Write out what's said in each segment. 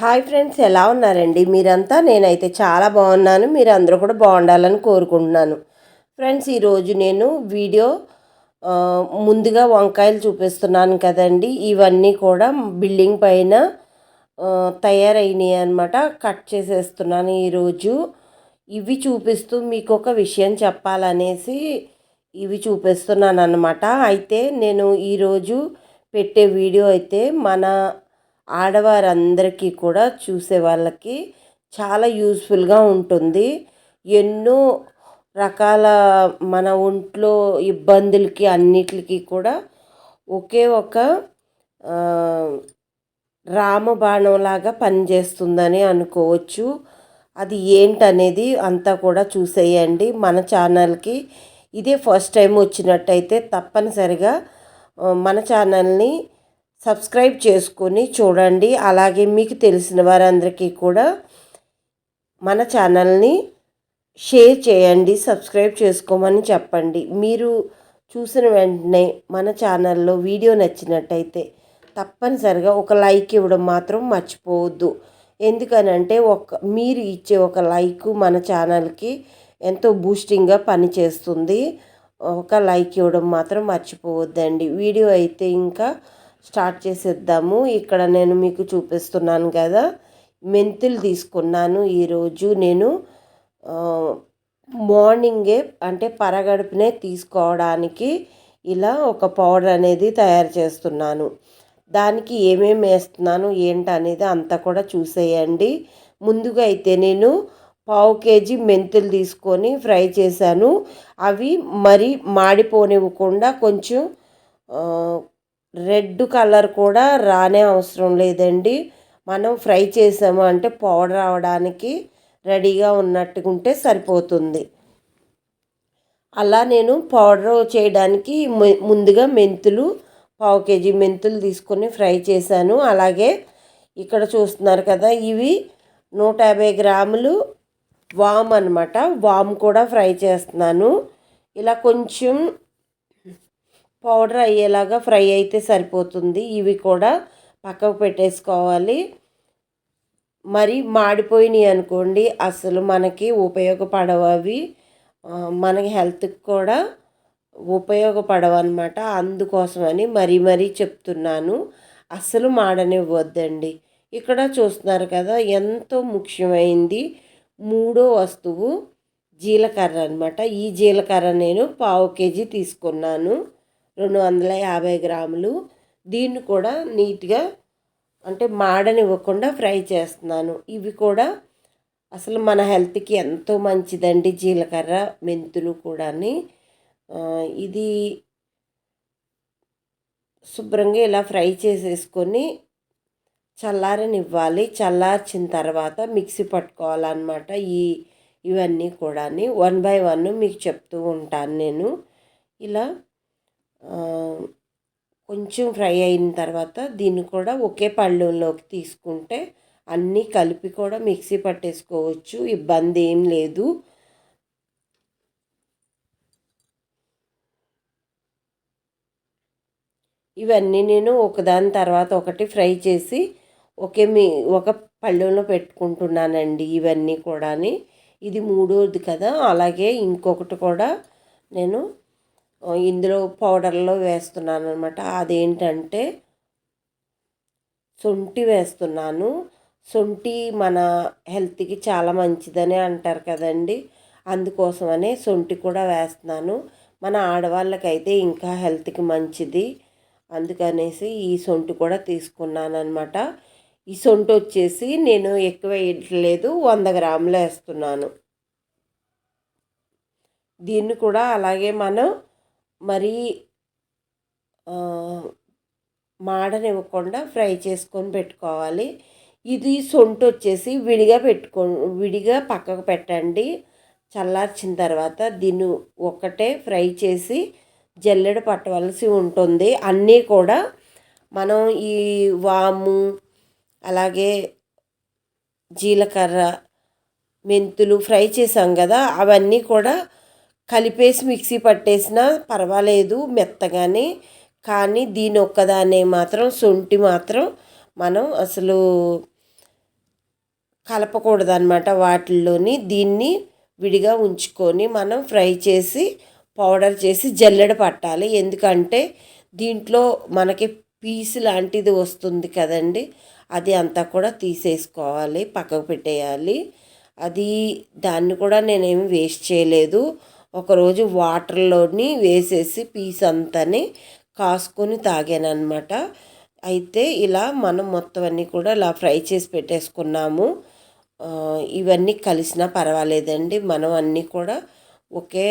Hi friends ఎలా ఉన్నారండి? మీరంతా? నేనైతే చాలా బాగున్నాను. మీరు అందరూ కూడా బాగుండాలని కోరుకుంటున్నాను. ఫ్రెండ్స్ ఈరోజు నేను వీడియో ముందుగా వంకాయలు చూపిస్తున్నాను కదండి. ఇవన్నీ కూడా బిల్డింగ్ పైన తయారైనాయి అనమాట కట్ చేసేస్తున్నాను ఈరోజు. ఇవి చూపిస్తూ మీకు ఒక విషయం చెప్పాలనేసి ఇవి చూపిస్తున్నాను అనమాట అయితే నేను ఈరోజు పెట్టే వీడియో అయితే మన ఆడవారందరికీ కూడా చూసే వాళ్ళకి చాలా యూస్ఫుల్గా ఉంటుంది. ఎన్నో రకాల మన ఒంట్లో ఇబ్బందులకి అన్నిటికి కూడా ఒకే ఒక రామబాణంలాగా పనిచేస్తుందని అనుకోవచ్చు. అది ఏంటనేది అంతా కూడా చూసేయండి. మన ఛానల్కి ఇదే ఫస్ట్ టైం వచ్చినట్టయితే తప్పనిసరిగా మన ఛానల్ని సబ్స్క్రైబ్ చేసుకొని చూడండి. అలాగే మీకు తెలిసిన వారందరికీ కూడా మన ఛానల్ని షేర్ చేయండి సబ్స్క్రైబ్ చేసుకోమని చెప్పండి. మీరు చూసిన వెంటనే మన ఛానల్లో వీడియో నచ్చినట్టయితే తప్పనిసరిగా ఒక లైక్ ఇవ్వడం మాత్రం మర్చిపోవద్దు. ఎందుకనంటే ఒక మీరు ఇచ్చే ఒక లైక్ మన ఛానల్కి ఎంతో బూస్టింగ్గా పనిచేస్తుంది. ఒక లైక్ ఇవ్వడం మాత్రం మర్చిపోవద్దండి. వీడియో అయితే ఇంకా స్టార్ట్ చేసేద్దాము. ఇక్కడ నేను మీకు చూపిస్తున్నాను కదా. మెంతులు తీసుకున్నాను ఈరోజు నేను. మార్నింగే అంటే పరగడుపునే తీసుకోవడానికి ఇలా ఒక పౌడర్ అనేది తయారు చేస్తున్నాను. దానికి ఏమేమి వేస్తున్నాను ఏంటి అనేది అంతా కూడా చూసేయండి. ముందుగా అయితే నేను పావు కేజీ మెంతులు తీసుకొని ఫ్రై చేశాను. అవి మరి మాడిపోనివ్వకుండా కొంచెం రెడ్ కలర్ కూడా రానే అవసరం లేదండి. మనం ఫ్రై చేసాము అంటే పౌడర్ అవడానికి రెడీగా ఉన్నట్టుకుంటే ఉంటే సరిపోతుంది. అలా నేను పౌడర్ చేయడానికి ముందుగా మెంతులు పావు కేజీ మెంతులు తీసుకొని ఫ్రై చేశాను. అలాగే ఇక్కడ చూస్తున్నారు కదా ఇవి నూట యాభై గ్రాములు వామ్ అనమాట వామ్ కూడా ఫ్రై చేస్తున్నాను. ఇలా కొంచెం పౌడర్ అయ్యేలాగా ఫ్రై అయితే సరిపోతుంది. ఇవి కూడా పక్కకు పెట్టేసుకోవాలి. మరి మాడిపోయినాయి అనుకోండి అసలు మనకి ఉపయోగపడవు అవి మనకి హెల్త్కి కూడా ఉపయోగపడవు అనమాట అందుకోసమని మరీ మరీ చెప్తున్నాను. అస్సలు మాడనివ్వద్దండి. ఇక్కడ చూస్తున్నారు కదా ఎంతో ముఖ్యమైంది మూడో వస్తువు జీలకర్ర అనమాట ఈ జీలకర్ర నేను పావు కేజీ తీసుకున్నాను. రెండు వందల యాభై గ్రాములు. దీన్ని కూడా నీట్గా అంటే మాడనివ్వకుండా ఫ్రై చేస్తున్నాను. ఇవి కూడా అసలు మన హెల్త్కి ఎంతో మంచిదండి జీలకర్ర మెంతులు కూడాని. ఇది శుభ్రంగా ఇలా ఫ్రై చేసేసుకొని చల్లారనివ్వాలి. చల్లార్చిన తర్వాత మిక్సీ పట్టుకోవాలన్నమాట ఈ ఇవన్నీ కూడా వన్ బై వన్ మీకు చెప్తూ ఉంటాను నేను. ఇలా కొంచెం ఫ్రై అయిన తర్వాత దీన్ని కూడా ఒకే పళ్ళెంలోకి తీసుకుంటే అన్నీ కలిపి కూడా మిక్సీ పట్టేసుకోవచ్చు ఇబ్బంది ఏం లేదు. ఇవన్నీ నేను ఒకదాని తర్వాత ఒకటి ఫ్రై చేసి ఒకే మీ ఒక పళ్ళెంలో పెట్టుకుంటున్నానండి ఇవన్నీ కూడాని. ఇది మూడోది కదా అలాగే ఇంకొకటి కూడా నేను ఇందులో పౌడర్లో వేస్తున్నాను అనమాట అదేంటంటే శొంఠి వేస్తున్నాను. శొంఠి మన హెల్త్కి చాలా మంచిదని అంటారు కదండి. అందుకోసమనే శొంఠి కూడా వేస్తున్నాను. మన ఆడవాళ్ళకైతే ఇంకా హెల్త్కి మంచిది. అందుకనేసి ఈ శొంఠి కూడా తీసుకున్నాను అనమాట ఈ సొంటు వచ్చేసి నేను ఎక్కువ వేయట్లేదు. వంద గ్రాములు వేస్తున్నాను. దీన్ని కూడా అలాగే మనం మరి మాడనివ్వకుండా ఫ్రై చేసుకొని పెట్టుకోవాలి. ఇది సొంట వచ్చేసి విడిగా పెట్టుకో విడిగా పక్కకు పెట్టండి. చల్లార్చిన తర్వాత దీన్ని ఒక్కటే ఫ్రై చేసి జల్లెడ పట్టవలసి ఉంటుంది. అన్నీ కూడా మనం ఈ వాము అలాగే జీలకర్ర మెంతులు ఫ్రై చేసాం కదా అవన్నీ కూడా కలిపేసి మిక్సీ పట్టేసినా పర్వాలేదు మెత్తగానే కానీ దీని ఒక్కదాన్ని మాత్రం శొంఠి మాత్రం మనం అసలు కలపకూడదు అనమాట వాటిల్లోని. దీన్ని విడిగా ఉంచుకొని మనం ఫ్రై చేసి పౌడర్ చేసి జల్లెడ పట్టాలి. ఎందుకంటే దీంట్లో మనకి పీస్ లాంటిది వస్తుంది కదండి అది అంతా కూడా తీసేసుకోవాలి పక్కకు పెట్టేయాలి. అది దాన్ని కూడా నేనేమి వేస్ట్ చేయలేదు. ఒకరోజు వాటర్లోని వేసేసి పీస్ అంతాని కాసుకొని తాగాను అయితే ఇలా మనం మొత్తం అన్నీ కూడా ఇలా ఫ్రై చేసి పెట్టేసుకున్నాము. ఇవన్నీ కలిసినా పర్వాలేదండి. మనం అన్నీ కూడా ఒకే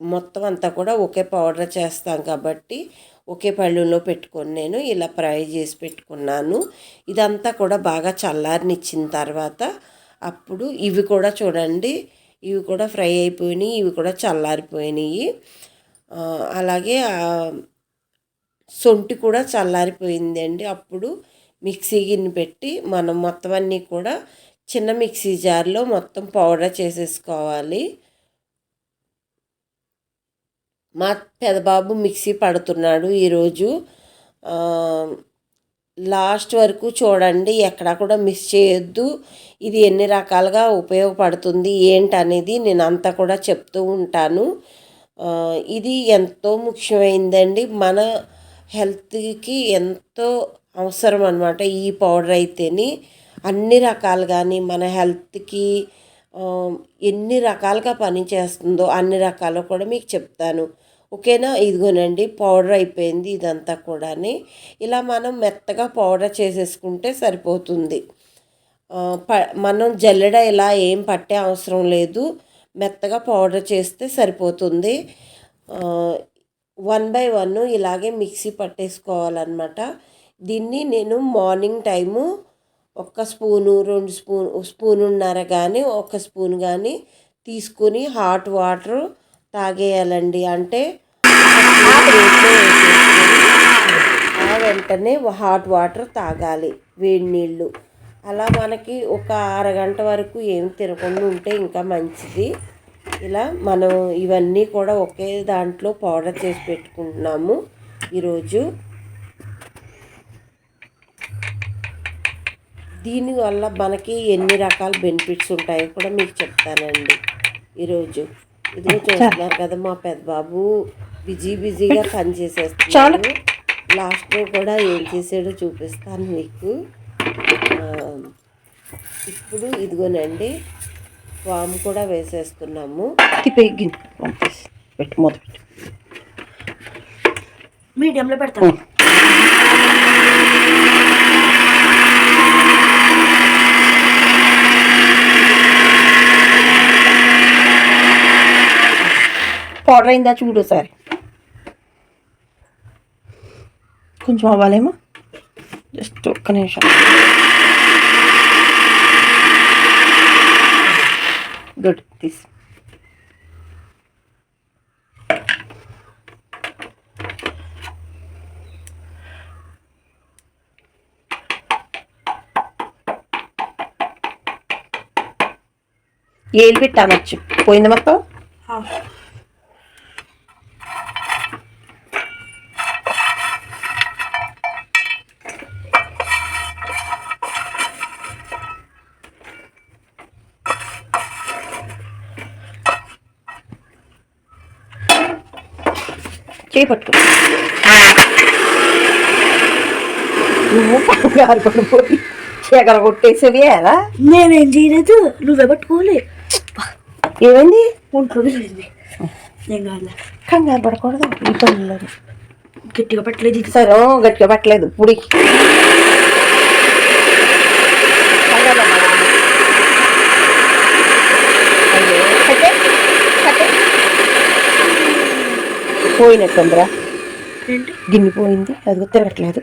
మొత్తం అంతా కూడా ఒకే పౌడర్ చేస్తాం కాబట్టి ఒకే పళ్ళులో పెట్టుకొని నేను ఇలా ఫ్రై చేసి పెట్టుకున్నాను. ఇదంతా కూడా బాగా చల్లారనిచ్చిన తర్వాత అప్పుడు ఇవి కూడా చూడండి ఇవి కూడా ఫ్రై అయిపోయినాయి ఇవి కూడా చల్లారిపోయినాయి. అలాగే సొంటి కూడా చల్లారిపోయింది అండి. అప్పుడు మిక్సీ గిన్నె పెట్టి మనం మొత్తం అన్నీ కూడా చిన్న మిక్సీ జార్లో మొత్తం పౌడర్ చేసేసుకోవాలి. మా పెదబాబు మిక్సీ పడుతున్నాడు ఈరోజు. లాస్ట్ వరకు చూడండి ఎక్కడా కూడా మిస్ చేయొద్దు. ఇది ఎన్ని రకాలుగా ఉపయోగపడుతుంది ఏంటనేది నేను అంతా కూడా చెప్తూ ఉంటాను. ఇది ఎంతో ముఖ్యమైందండి. మన హెల్త్కి ఎంతో అవసరం అనమాట ఈ పౌడర్ అయితేని. అన్ని రకాలు కానీ మన హెల్త్కి ఎన్ని రకాలుగా పని చేస్తుందో అన్ని రకాలు కూడా మీకు చెప్తాను. ఓకేనా? ఇదిగోనండి పౌడర్ అయిపోయింది ఇదంతా కూడాని. ఇలా మనం మెత్తగా పౌడర్ చేసేసుకుంటే సరిపోతుంది. ప మనం జల్లెడ ఇలా ఏం పట్టే అవసరం లేదు. మెత్తగా పౌడర్ చేస్తే సరిపోతుంది. వన్ బై వన్ ఇలాగే మిక్సీ పట్టేసుకోవాలన్నమాట. దీన్ని నేను మార్నింగ్ టైము ఒక్క స్పూను రెండు స్పూన్ స్పూనున్నర కానీ ఒక స్పూన్ కానీ తీసుకుని హాట్ వాటర్ తాగేయాలండి. అంటే ప్లేట్లో వేసేసుకొని ఆ వెంటనే హాట్ వాటర్ తాగాలి వేడి నీళ్ళు. అలా మనకి ఒక అరగంట వరకు ఏం తినకుండా ఉంటే ఇంకా మంచిది. ఇలా మనం ఇవన్నీ కూడా ఒకే దాంట్లో పౌడర్ చేసి పెట్టుకుంటున్నాము. ఈరోజు దీనివల్ల మనకి ఎన్ని రకాల బెనిఫిట్స్ ఉంటాయో కూడా మీకు చెప్తానండి. ఈరోజు ఇదిగో చూస్తున్నారు కదా మా పెద్ద బాబు. బిజీ బిజీగా పని చేసేస్తున్నాడు. లాస్ట్లో కూడా ఏం చేసాడో చూపిస్తాను మీకు ఇప్పుడు ఇదిగోనండి వాము కూడా వేసేస్తున్నాము. మీడియంలో పెడతాను పౌడర్ అయిందా చూడు సార్ కొంచెం అవ్వాలేమో? జస్ట్ ఒక్క నిమిషం. గుడ్ తీస్ ఏలు పెట్టి అనొచ్చు పోయింది మొత్తం? చేయి పట్టుకో నువ్వు కంగారు పడిపోయి ఎగర కొట్టేసేవి ఎలా నేనేం చేయలేదు నువ్వే పట్టుకోలే ఏమైంది? ఒంట్లో వెళ్ళింది నేను కాదు కంగారు పడకూడదు. ఈ పనుల్లో గట్టిగా పట్టలేదు సరే గట్టిగా పట్టలేదు. పుడి పోయినట్టుందిరా. గిన్నె పోయింది. అది తిరగట్లేదు.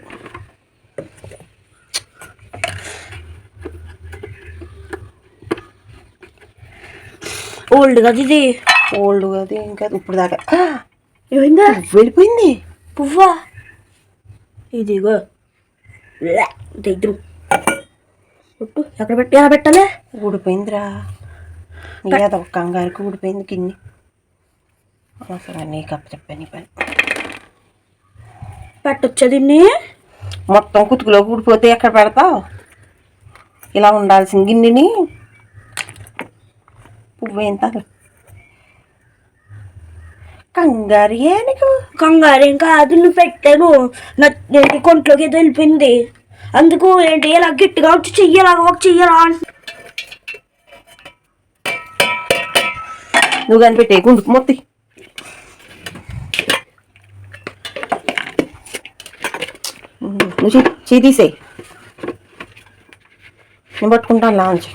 ఓల్డ్ కదా ఇది. ఓల్డ్ అది ఇంకా ఇప్పుడు దాకా ఏమైందా? వెళ్ళిపోయింది. పువ్వా? ఇదిగో. దగ్గర. ఎక్కడ పెట్టి ఎలా పెట్టాలి? ఊడిపోయిందిరా. ఒక కంగారుకి ఊడిపోయింది గిన్నె. అసలు నీకు అప్ప చెప్పాను పని. పెట్టొచ్చా దీన్ని? మొత్తం కుతుకులో ఊడిపోతే ఎక్కడ పెడతావు? ఇలా ఉండాల్సిన గిన్నెని. పువ్వు ఎంత కంగారు ఏ నీకు? కంగారు ఇంకా అది నువ్వు పెట్టాను నా ఏంటి కొంట్లోకి ఏదో వెళ్ళిపోయింది. అందుకు ఏంటి ఇలా గట్టిగా వచ్చి చెయ్యరా ఒక చెయ్యరా నువ్వు కనిపెట్టే గుండుకు మొత్తి. నువ్వు చీ తీసేయి. నేను పట్టుకుంటాను లాంచ్.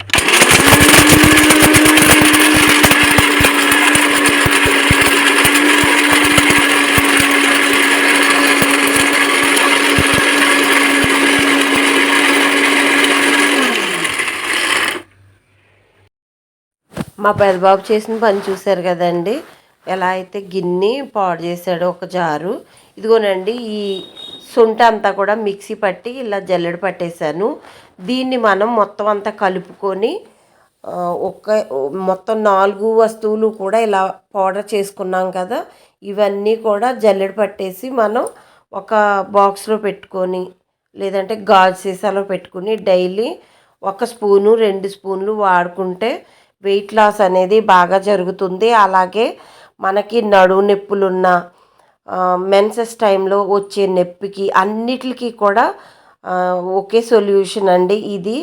మా పెద్దబాబు చేసిన పని చూశారు కదండి. ఎలా అయితే గిన్నె పాడు చేశాడో ఒక జారు. ఇదిగోనండి ఈ సొంట అంతా కూడా మిక్సీ పట్టి ఇలా జల్లెడ పట్టేశాను. దీన్ని మనం మొత్తం అంతా కలుపుకొని ఒక మొత్తం నాలుగు వస్తువులు కూడా ఇలా పౌడర్ చేసుకున్నాం కదా ఇవన్నీ కూడా జల్లెడ పట్టేసి మనం ఒక బాక్స్లో పెట్టుకొని లేదంటే గాజు సీసాలో పెట్టుకుని డైలీ ఒక స్పూను రెండు స్పూన్లు వాడుకుంటే వెయిట్ లాస్ అనేది బాగా జరుగుతుంది. అలాగే మనకి నడువు నొప్పులున్న మెన్సెస్ టైంలో వచ్చే నొప్పికి అన్నిటికీ కూడా ఒకే సొల్యూషన్ అండి. ఇది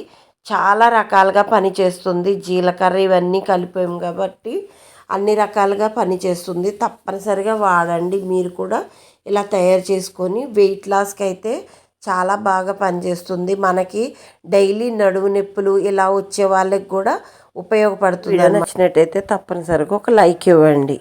చాలా రకాలుగా పనిచేస్తుంది. జీలకర్ర ఇవన్నీ కలిపాము కాబట్టి అన్ని రకాలుగా పనిచేస్తుంది. తప్పనిసరిగా వాడండి. మీరు కూడా ఇలా తయారు చేసుకొని వెయిట్ లాస్కి అయితే చాలా బాగా పనిచేస్తుంది. మనకి డైలీ నడుము నొప్పులు ఇలా వచ్చే వాళ్ళకి కూడా ఉపయోగపడుతుంది నచ్చినట్టయితే తప్పనిసరిగా ఒక లైక్ ఇవ్వండి.